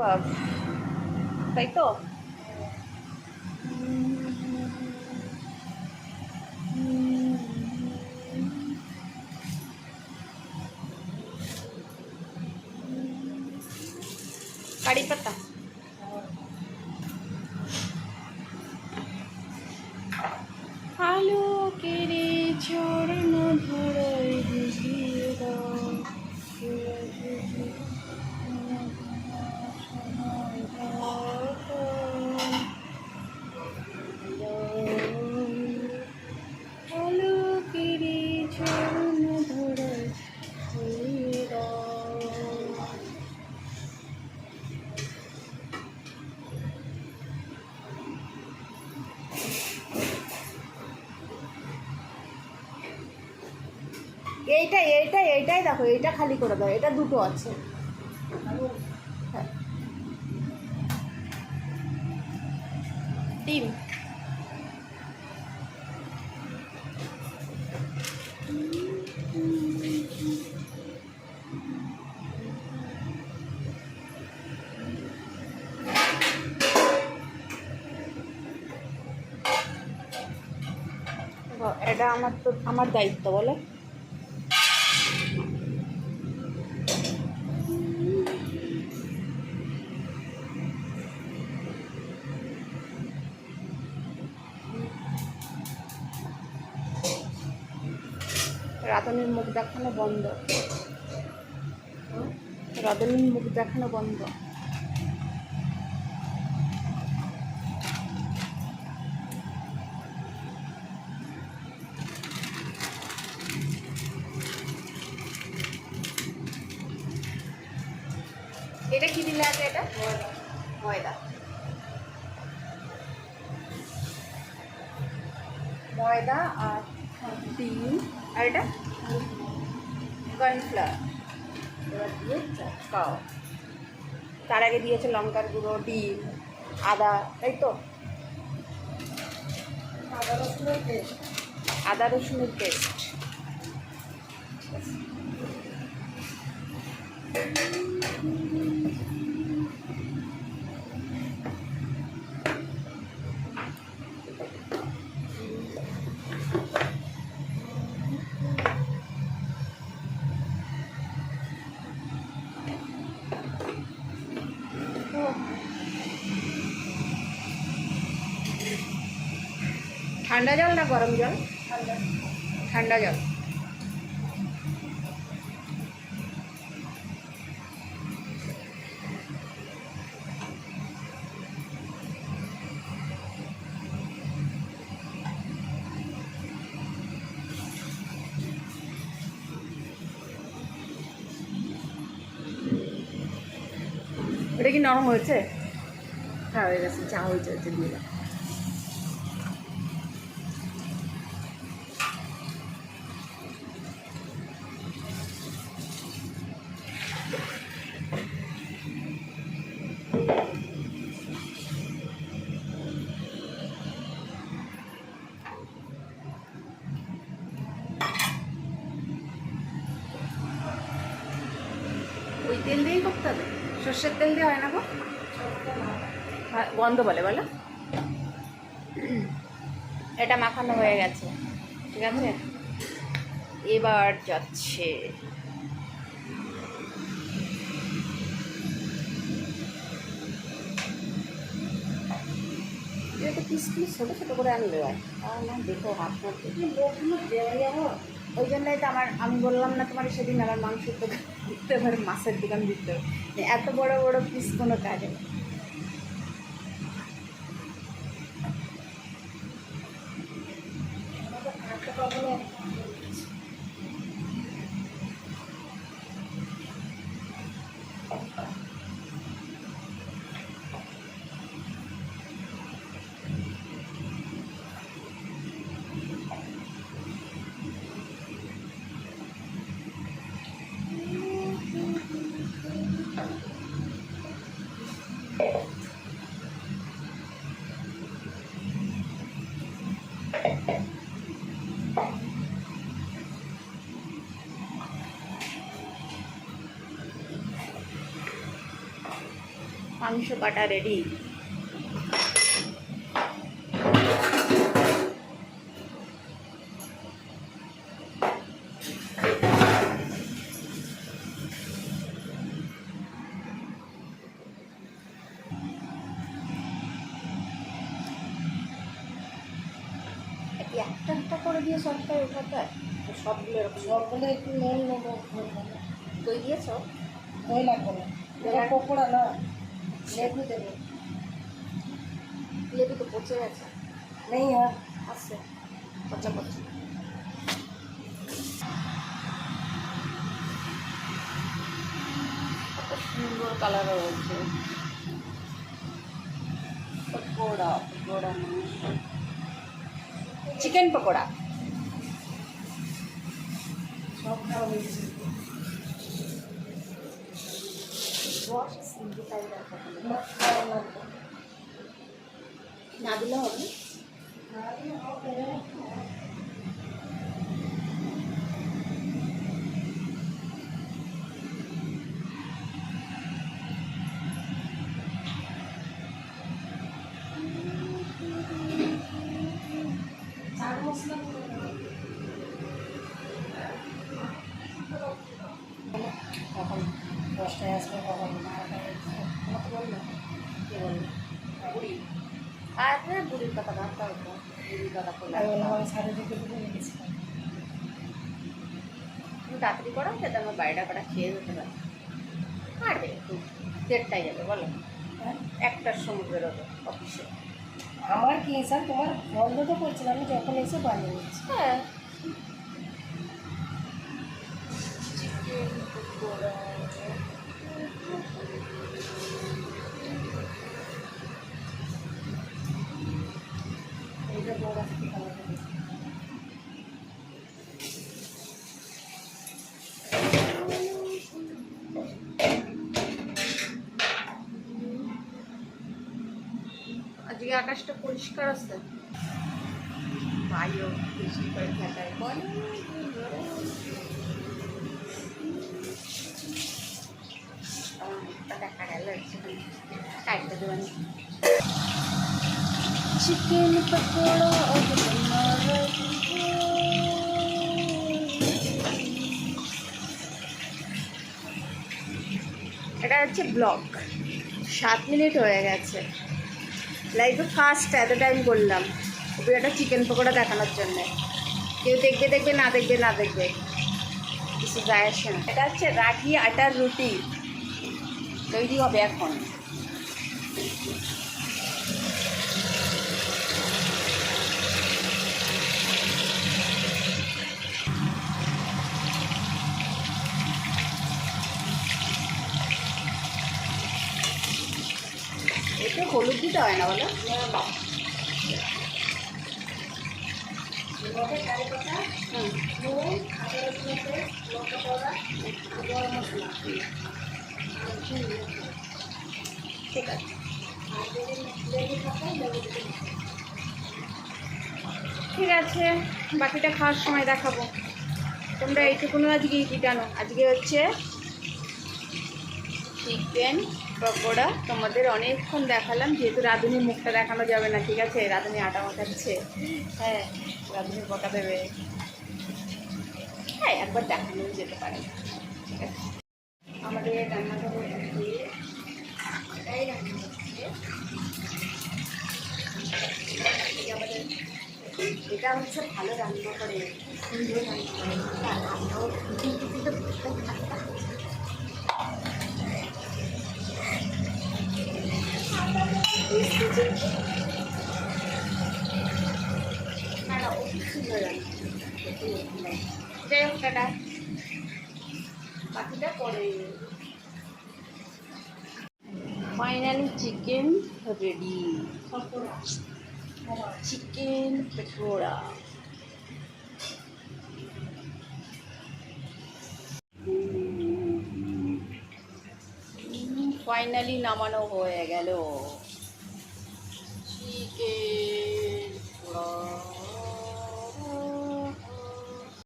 কাবাব তাই তো কারি পাতা আলো কেড়ে চরণ ধরাই এইটা এইটাই দেখো এইটা খালি করে দাও এটা দুটো আছে। ডিম এটা আমার তো আমার দায়িত্ব বলো রাধনের মুখ দেখানো বন্ধ। রাধনের মুখ দেখানো বন্ধ। এটা কি দিলে আছে এটা? ময়দা। ময়দা। আর ডিম। আর এটা? কর্নফ্লাওয়ার এবার দিয়ে চটকাও তার আগে দিয়েছে লঙ্কার গুঁড়ো ডিম আদা তাই তো? আদা রসুনের পেস্ট আদা রসুনের পেস্ট ঠান্ডা জল না গরম জল? ঠান্ডা জল। এটা কি নরম হয়েছে? হ্যাঁ হয়ে গেছে, চা হয়েছে হচ্ছে দিয়ে ওই তেল দিয়েই করতে হবে। সর্ষের তেল দিয়ে হয় না গো। হ্যাঁ, গন্ধ বলে বলো। এটা মাখানো হয়ে গেছে ঠিক আছে? এবার যাচ্ছে। এটা পিস পিস ছোটো ছোটো করে আনলে হয়। না দেখো হাত ওই জন্যই তো আমার আমি বললাম না তোমার সেদিন আমার মাংসের দোকান। দিতে হবে মাছের দোকান দিতে হবে এত বড় বড় পিস কোনো কাজে না Thank পাবো মাংস কাটা রেডি একটা একটা করে দিয়ে সবটা ওঠাতে হয় তো সবগুলো এরকম। সবগুলো একটু নুন নেব দই দিয়েছ? দই লাগবে না পকোড়া না। লেবু দেবো লেবু তো পচে গেছে। নেই আর আছে পচা পচা সুন্দর কালার রয়েছে পকোড়া পকোড়া চিকেন পকোড়া সব খাওয়া হয়েছে না, দিলে হবে বুড়ির কথা ভাবতে হতো বুড়ির কথা তুমি তাড়াতাড়ি করো যাতে আমার বাড়িটা কটা খেয়ে যেতে পারে। একটু দেড়টাই যাবে বলো। হ্যাঁ? একটার সময় বেরোবে অফিসে। আমার কি স্যার তোমার বন্ধ তো করছিলাম আমি যখন এসে বানিয়ে নিচ্ছি হ্যাঁ। চিকেন পকোড়া আজকে আকাশটা পরিষ্কার আছে? বায়ু বেশি করে কাটতে দেবেন চিকেন পকোড়া এটা হচ্ছে ব্লগ সাত মিনিট হয়ে গেছে। লাইফে ফার্স্ট এত টাইম করলাম ওপরে একটা চিকেন পকোড়া দেখানোর জন্য। কেউ দেখবে দেখবে, না দেখবে না দেখবে। কিছু যায় আসে না এটা হচ্ছে রাখি আটার রুটি। তৈরি হবে এখন এতে হলুদ দিতে হয় না বলো এভাবে কারি পাতা হুম নুন আদা রসুন পেস্ট লঙ্কা পাউডার আর ঠিক আছে থাকে লেবু দিতে ঠিক আছে বাকিটা খাওয়ার সময় দেখাবো। তোমরা এইটুকুনো আজকে কি জানো? আজকে হচ্ছে চিকেন পকোড়া তোমাদের অনেকক্ষণ দেখালাম, যেহেতু রাঁধুনির মুখটা দেখানো যাবে না, ঠিক আছে? রাঁধুনি আটা মাখাচ্ছে। হ্যাঁ রাঁধুনি বকা দেবে। হ্যাঁ একবার দেখানো যেতে পারে। আমাদের আমাদের এটা হচ্ছে ভালো রান্না করে। সুন্দর রান্না করে। আর বাকিটা পরে finally chicken ready chicken pakora finally নামানো হয়ে গেল।